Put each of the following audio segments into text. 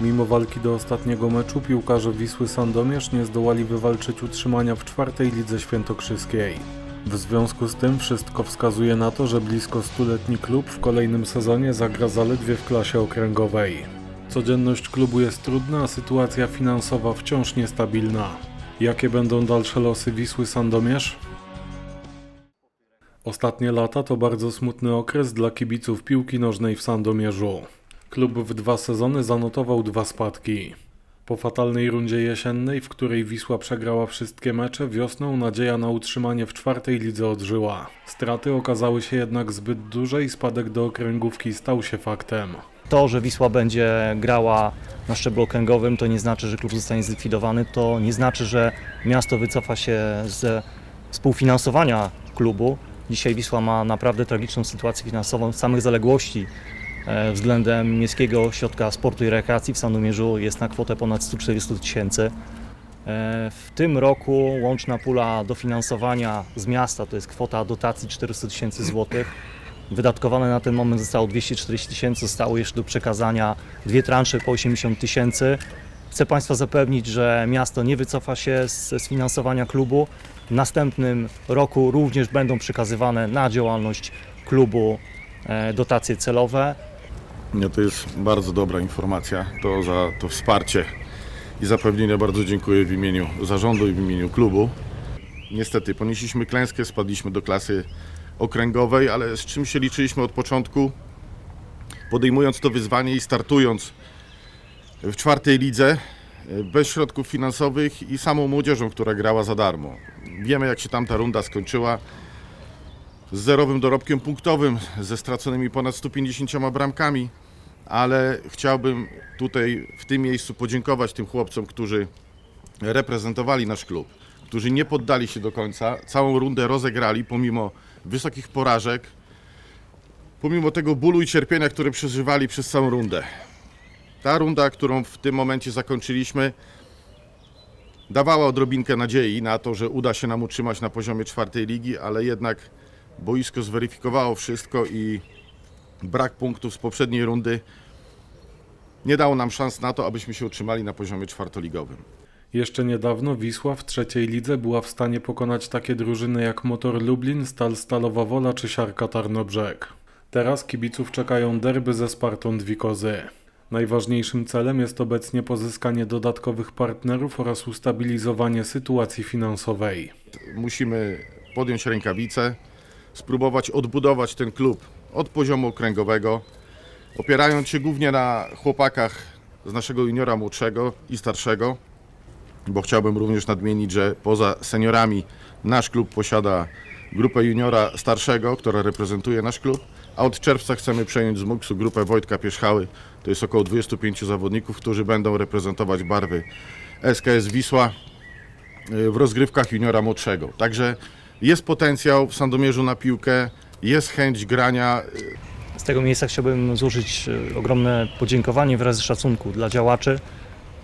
Mimo walki do ostatniego meczu piłkarze Wisły Sandomierz nie zdołali wywalczyć utrzymania w czwartej lidze świętokrzyskiej. W związku z tym wszystko wskazuje na to, że blisko stuletni klub w kolejnym sezonie zagra zaledwie w klasie okręgowej. Codzienność klubu jest trudna, a sytuacja finansowa wciąż niestabilna. Jakie będą dalsze losy Wisły Sandomierz? Ostatnie lata to bardzo smutny okres dla kibiców piłki nożnej w Sandomierzu. Klub w dwa sezony zanotował dwa spadki. Po fatalnej rundzie jesiennej, w której Wisła przegrała wszystkie mecze, wiosną nadzieja na utrzymanie w czwartej lidze odżyła. Straty okazały się jednak zbyt duże i spadek do okręgówki stał się faktem. To, że Wisła będzie grała na szczeblu okręgowym, to nie znaczy, że klub zostanie zlikwidowany, to nie znaczy, że miasto wycofa się ze współfinansowania klubu. Dzisiaj Wisła ma naprawdę tragiczną sytuację finansową. Samych zaległości względem Miejskiego Ośrodka Sportu i Rekreacji w Sandomierzu jest na kwotę ponad 140 tysięcy. E, W tym roku łączna pula dofinansowania z miasta to jest kwota dotacji 400 tysięcy złotych. Wydatkowane na ten moment zostało 240 tysięcy, zostało jeszcze do przekazania dwie transze po 80 tysięcy. Chcę Państwa zapewnić, że miasto nie wycofa się z, z finansowania klubu. W następnym roku również będą przekazywane na działalność klubu e, dotacje celowe. No to jest bardzo dobra informacja. To za to wsparcie i zapewnienie bardzo dziękuję w imieniu zarządu i w imieniu klubu. Niestety ponieśliśmy klęskę, spadliśmy do klasy okręgowej, ale z czym się liczyliśmy od początku, podejmując to wyzwanie i startując w czwartej lidze e, bez środków finansowych i samą młodzieżą, która grała za darmo. Wiemy jak się tamta runda skończyła z zerowym dorobkiem punktowym, ze straconymi ponad 150 bramkami, ale chciałbym tutaj w tym miejscu podziękować tym chłopcom, którzy reprezentowali nasz klub, którzy nie poddali się do końca, całą rundę rozegrali pomimo wysokich porażek, pomimo tego bólu i cierpienia, które przeżywali przez całą rundę. Ta runda, którą w tym momencie zakończyliśmy, dawała odrobinkę nadziei na to, że uda się nam utrzymać na poziomie czwartej ligi, ale jednak boisko zweryfikowało wszystko i brak punktów z poprzedniej rundy nie dało nam szans na to, abyśmy się utrzymali na poziomie czwartoligowym. Jeszcze niedawno Wisła w trzeciej lidze była w stanie pokonać takie drużyny jak Motor Lublin, Stal Stalowa Wola czy Siarka Tarnobrzeg. Teraz kibiców czekają derby ze Spartą Dwikozy. Najważniejszym celem jest obecnie pozyskanie dodatkowych partnerów oraz ustabilizowanie sytuacji finansowej. Musimy podjąć rękawice, spróbować odbudować ten klub od poziomu okręgowego, opierając się głównie na chłopakach z naszego juniora młodszego i starszego, bo chciałbym również nadmienić, że poza seniorami nasz klub posiada grupę juniora starszego, która reprezentuje nasz klub, a od czerwca chcemy przejąć z MUKS-u grupę Wojtka Pierzchały. To jest około 25 zawodników, którzy będą reprezentować barwy SKS Wisła y, w rozgrywkach juniora młodszego. Także jest potencjał w Sandomierzu na piłkę, jest chęć grania. Z tego miejsca chciałbym złożyć e, ogromne podziękowanie, wyrazy szacunku dla działaczy,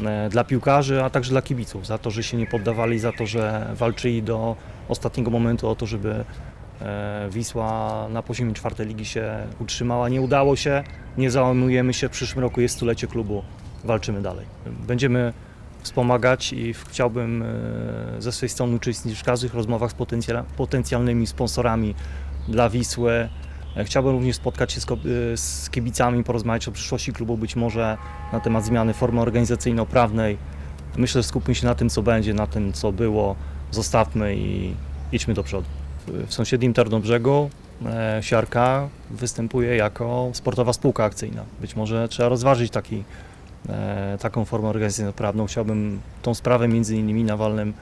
e, dla piłkarzy, a także dla kibiców za to, że się nie poddawali, za to, że walczyli do ostatniego momentu o to, żeby e, Wisła na poziomie czwartej ligi się utrzymała. Nie udało się, nie załamujemy się. W przyszłym roku jest stulecie klubu, walczymy dalej. Będziemy wspomagać i chciałbym ze swojej strony uczestniczyć w każdych rozmowach z potencjal- potencjalnymi sponsorami dla Wisły. E, Chciałbym również spotkać się y, z kibicami, porozmawiać o przyszłości klubu, być może na temat zmiany formy organizacyjno-prawnej. Myślę, że skupmy się na tym, co będzie, na tym, co było. Zostawmy i idźmy do przodu. W- sąsiednim Tarnobrzegu e, Siarka występuje jako sportowa spółka akcyjna. Być może trzeba rozważyć taki, e, taką formę organizacyjno-prawną. Chciałbym tą sprawę między innymi na walnym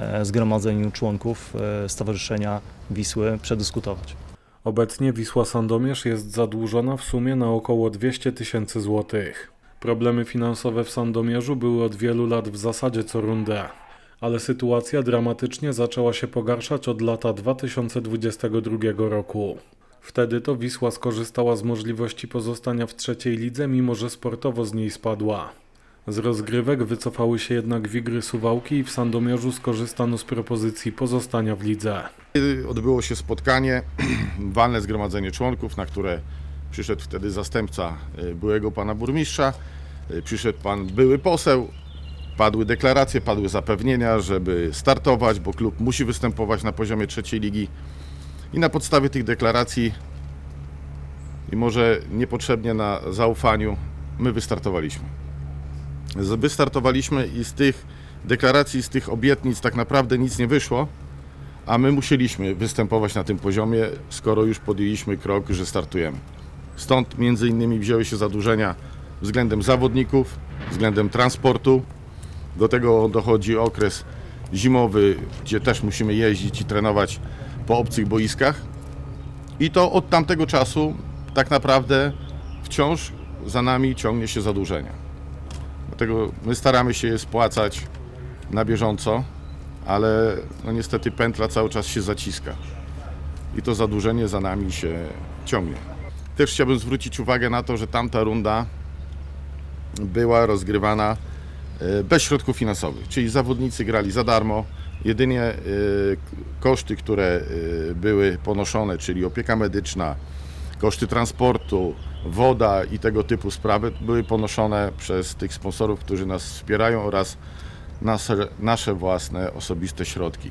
e, zgromadzeniu członków e, Stowarzyszenia Wisły przedyskutować. Obecnie Wisła Sandomierz jest zadłużona w sumie na około 200 tysięcy złotych. Problemy finansowe w Sandomierzu były od wielu lat w zasadzie co rundę, ale sytuacja dramatycznie zaczęła się pogarszać od lata 2022 roku. Wtedy to Wisła skorzystała z możliwości pozostania w trzeciej lidze, mimo że sportowo z niej spadła. Z rozgrywek wycofały się jednak Wigry Suwałki i w Sandomierzu skorzystano z propozycji pozostania w lidze. Odbyło się spotkanie, walne zgromadzenie członków, na które przyszedł wtedy zastępca y, byłego pana burmistrza y, przyszedł pan były poseł, padły deklaracje, padły zapewnienia, żeby startować, bo klub musi występować na poziomie trzeciej ligi. I na podstawie tych deklaracji i może niepotrzebnie na zaufaniu my wystartowaliśmy. Wystartowaliśmy i z tych deklaracji, z tych obietnic tak naprawdę nic nie wyszło, a my musieliśmy występować na tym poziomie, skoro już podjęliśmy krok, że startujemy. Stąd między innymi wzięły się zadłużenia względem zawodników, względem transportu. Do tego dochodzi okres zimowy, gdzie też musimy jeździć i trenować po obcych boiskach. I to od tamtego czasu tak naprawdę wciąż za nami ciągnie się zadłużenie. Dlatego my staramy się je spłacać na bieżąco, ale no niestety pętla cały czas się zaciska. I to zadłużenie za nami się ciągnie. Też chciałbym zwrócić uwagę na to, że tamta runda była rozgrywana e, bez środków finansowych, czyli zawodnicy grali za darmo. Jedynie e, koszty, które e, były ponoszone, czyli opieka medyczna, koszty transportu, woda i tego typu sprawy były ponoszone przez tych sponsorów, którzy nas wspierają oraz nasze, nasze własne osobiste środki.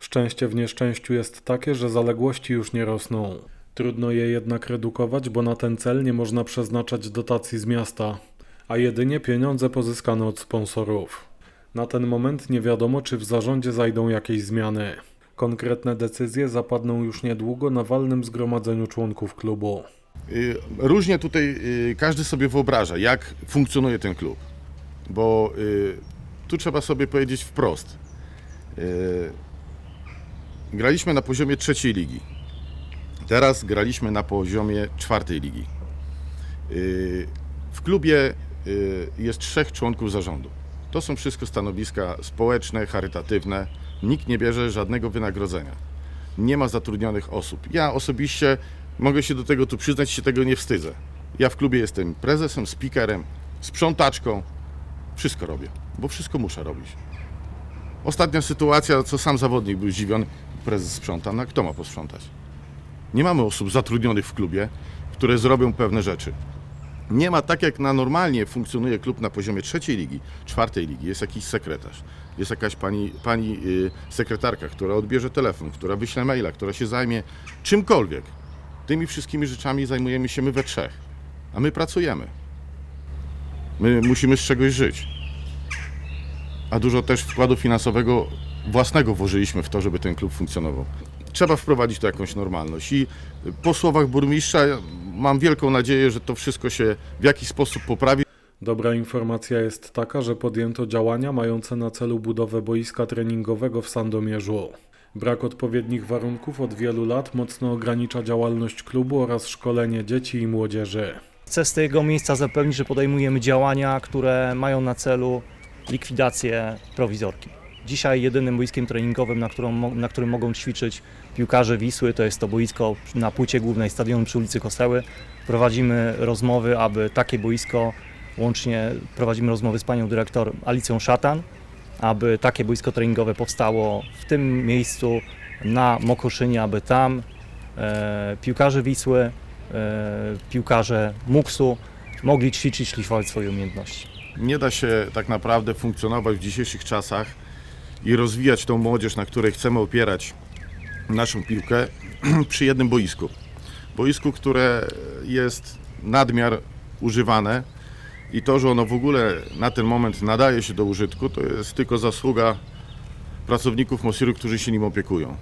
Szczęście w nieszczęściu jest takie, że zaległości już nie rosną. Trudno je jednak redukować, bo na ten cel nie można przeznaczać dotacji z miasta, a jedynie pieniądze pozyskane od sponsorów. Na ten moment nie wiadomo, czy w zarządzie zajdą jakieś zmiany. Konkretne decyzje zapadną już niedługo na walnym zgromadzeniu członków klubu. Y, Różnie tutaj y, każdy sobie wyobraża, jak funkcjonuje ten klub, bo y, tu trzeba sobie powiedzieć wprost. Graliśmy na poziomie trzeciej ligi. Teraz graliśmy na poziomie czwartej ligi. W klubie jest trzech członków zarządu. To są wszystko stanowiska społeczne, charytatywne. Nikt nie bierze żadnego wynagrodzenia. Nie ma zatrudnionych osób. Ja osobiście mogę się do tego tu przyznać, się tego nie wstydzę. Ja w klubie jestem prezesem, speakerem, sprzątaczką. Wszystko robię, bo wszystko muszę robić. Ostatnia sytuacja, co sam zawodnik był zdziwiony, prezes sprząta, no a kto ma posprzątać? Nie mamy osób zatrudnionych w klubie, które zrobią pewne rzeczy. Nie ma tak jak na normalnie funkcjonuje klub na poziomie trzeciej ligi, czwartej ligi. Jest jakiś sekretarz, jest jakaś pani, pani y, sekretarka, która odbierze telefon, która wyśle maila, która się zajmie czymkolwiek. Tymi wszystkimi rzeczami zajmujemy się my we trzech, a my pracujemy. My musimy z czegoś żyć. A dużo też wkładu finansowego własnego włożyliśmy w to, żeby ten klub funkcjonował. Trzeba wprowadzić tu jakąś normalność. I po słowach burmistrza mam wielką nadzieję, że to wszystko się w jakiś sposób poprawi. Dobra informacja jest taka, że podjęto działania mające na celu budowę boiska treningowego w Sandomierzu. Brak odpowiednich warunków od wielu lat mocno ogranicza działalność klubu oraz szkolenie dzieci i młodzieży. Chcę z tego miejsca zapewnić, że podejmujemy działania, które mają na celu likwidację prowizorki. Dzisiaj jedynym boiskiem treningowym, na, którą, na którym mogą ćwiczyć piłkarze Wisły, to jest to boisko na płycie głównej stadionu przy ulicy Koseły. Prowadzimy rozmowy, aby takie boisko, łącznie prowadzimy rozmowy z panią dyrektor Alicją Szatan, aby takie boisko treningowe powstało w tym miejscu na Mokoszynie, aby tam e, piłkarze Wisły, e, piłkarze Muksu mogli ćwiczyć, szlifować swoje umiejętności. Nie da się tak naprawdę funkcjonować w dzisiejszych czasach i rozwijać tą młodzież, na której chcemy opierać naszą piłkę przy jednym boisku. Boisku, które jest nadmiar używane i to, że ono w ogóle na ten moment nadaje się do użytku, to jest tylko zasługa pracowników Mosiru, którzy się nim opiekują.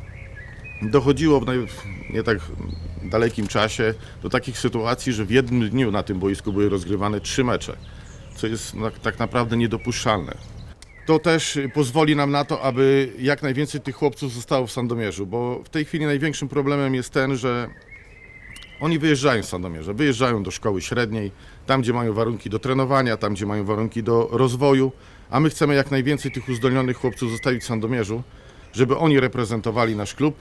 Dochodziło w nie tak dalekim czasie do takich sytuacji, że w jednym dniu na tym boisku były rozgrywane trzy mecze co jest tak naprawdę niedopuszczalne. To też pozwoli nam na to, aby jak najwięcej tych chłopców zostało w Sandomierzu, bo w tej chwili największym problemem jest ten, że oni wyjeżdżają z Sandomierza, wyjeżdżają do szkoły średniej, tam gdzie mają warunki do trenowania, tam gdzie mają warunki do rozwoju, a my chcemy jak najwięcej tych uzdolnionych chłopców zostawić w Sandomierzu, żeby oni reprezentowali nasz klub